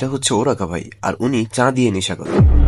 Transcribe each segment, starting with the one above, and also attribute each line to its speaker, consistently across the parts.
Speaker 1: এটা হচ্ছে ওরাকা ভাই আর উনি চা দিয়ে নেশা করেন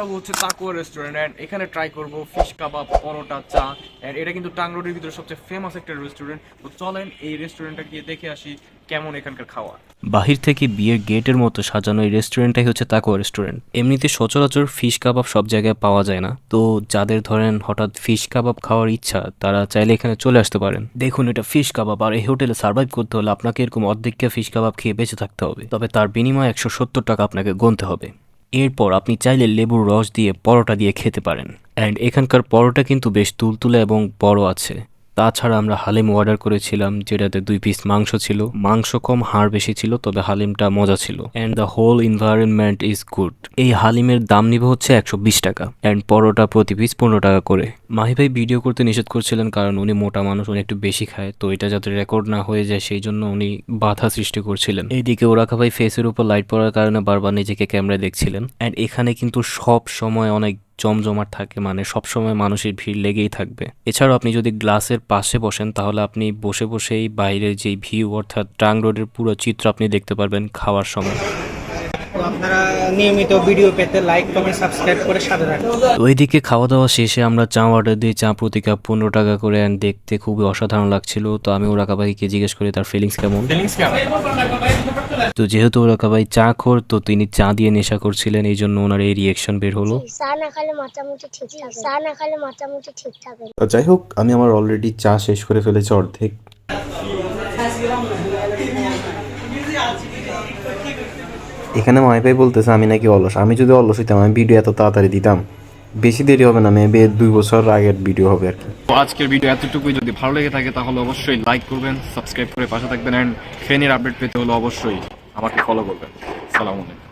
Speaker 2: যাব হচ্ছে তাকুয়া রেস্টুরেন্ট অ্যান্ড এখানে ট্রাই করব ফিশ কাবাব পরোটা, চা অ্যান্ড এটা কিন্তু টাং রোডের ভিতরে সবচেয়ে ফেমাস একটা রেস্টুরেন্ট তো চলেন এই রেস্টুরেন্টটা গিয়ে দেখে আসি কেমন এখানকার খাওয়া।
Speaker 3: বাহির থেকে বিয়ের গেটের মতো সাজানো এই রেস্টুরেন্টটাই হচ্ছে তাকোয়া রেস্টুরেন্ট এমনিতে সচরাচর ফিশ কাবাব সব জায়গায় পাওয়া যায় না। তো যাদের ধরেন হঠাৎ ফিশ কাবাব খাওয়ার ইচ্ছা, তারা চাইলে এখানে চলে আসতে পারেন। দেখুন এটা ফিশ কাবাব আর এই হোটেলে সার্ভাইভ করতে হলে আপনাকে এরকম অর্ধেকটা ফিশ কাবাব খেয়ে বেঁচে থাকতে হবে। তবে তার বিনিময়ে একশো সত্তর টাকা আপনাকে গুনতে হবে। এরপর আপনি চাইলে লেবুর রস দিয়ে পরোটা দিয়ে খেতে পারেন। অ্যান্ড এখানকার পরোটা কিন্তু বেশ তুলতুলে এবং বড় আছে। তাছাড়া আমরা হালিম অর্ডার করেছিলাম, যেটাতে দুই পিস মাংস ছিল। মাংস কম, হাড় বেশি ছিল, তবে হালিমটা মজা ছিল। And the whole environment is good এই হালিমের দাম নিবে হচ্ছে একশো বিশ টাকা। অ্যান্ড পরোটা প্রতি পিস পনেরো টাকা করে। মাহি ভাই ভিডিও করতে নিষেধ করছিলেন কারণ উনি মোটা মানুষ, উনি একটু বেশি খায়। তো এটা যাতে রেকর্ড না হয়ে যায়, সেই জন্য উনি বাধা সৃষ্টি করছিলেন। এইদিকে ওরাকা ভাই ফেসের উপর লাইট পড়ার কারণে বারবার নিজেকে ক্যামেরায় দেখছিলেন। অ্যান্ড এখানে কিন্তু সব সময় অনেক জমজমাট থাকে মানে সবসময় মানুষের ভিড় লেগেই থাকবে। এছাড়াও আপনি যদি গ্লাসের পাশে বসেন, তাহলে আপনি বসে বসেই বাইরের যেই ভিউ, অর্থাৎ ট্রাং রোডের পুরো চিত্র আপনি দেখতে পারবেন খাওয়ার সময়।
Speaker 4: তো আপনারা নিয়মিত ভিডিও পেতে লাইক কমেন্ট সাবস্ক্রাইব করে সাথে রাখবেন
Speaker 3: তো ওইদিকে খাওয়া দাওয়া শেষে আমরা চা অর্ডার দিই চা প্রতি কাপ পনেরো টাকা করে and দেখতে খুবই অসাধারণ লাগছিল। তো আমি ওরাকা ভাইকে জিজ্ঞেস করি তার ফিলিংস কেমন?
Speaker 2: ফিলিংস কেমন?
Speaker 3: তো যেহেতু ওরাকা ভাই চা খোর তো তিনি চা দিয়ে নেশা করছিলেন এই জন্য ওনার এই রিয়েকশন বের হলো।
Speaker 5: চা না খেলে মোটামুটি ঠিক চা না খেলে মোটামুটি ঠিক
Speaker 6: যাই হোক আমি আমার অলরেডি চা শেষ করে ফেলেছি অর্ধেক। এখানে মাই ভাই বলতেছে, আমি নাকি অলস। আমি যদি অলস হইতাম, আমি ভিডিও এত তাড়াতাড়ি দিতাম। বেশি দেরি হবে না মেবি দুই বছর আগের ভিডিও হবে আর কি.
Speaker 2: আজকের ভিডিও এতটুকুই। যদি ভালো লেগে থাকে, তাহলে অবশ্যই লাইক করবেন সাবস্ক্রাইব করে পাশে থাকবেন অ্যান্ড ফেনের আপডেট পেতে হলে অবশ্যই আমাকে ফলো করবেন। সালাম আলাইকুম।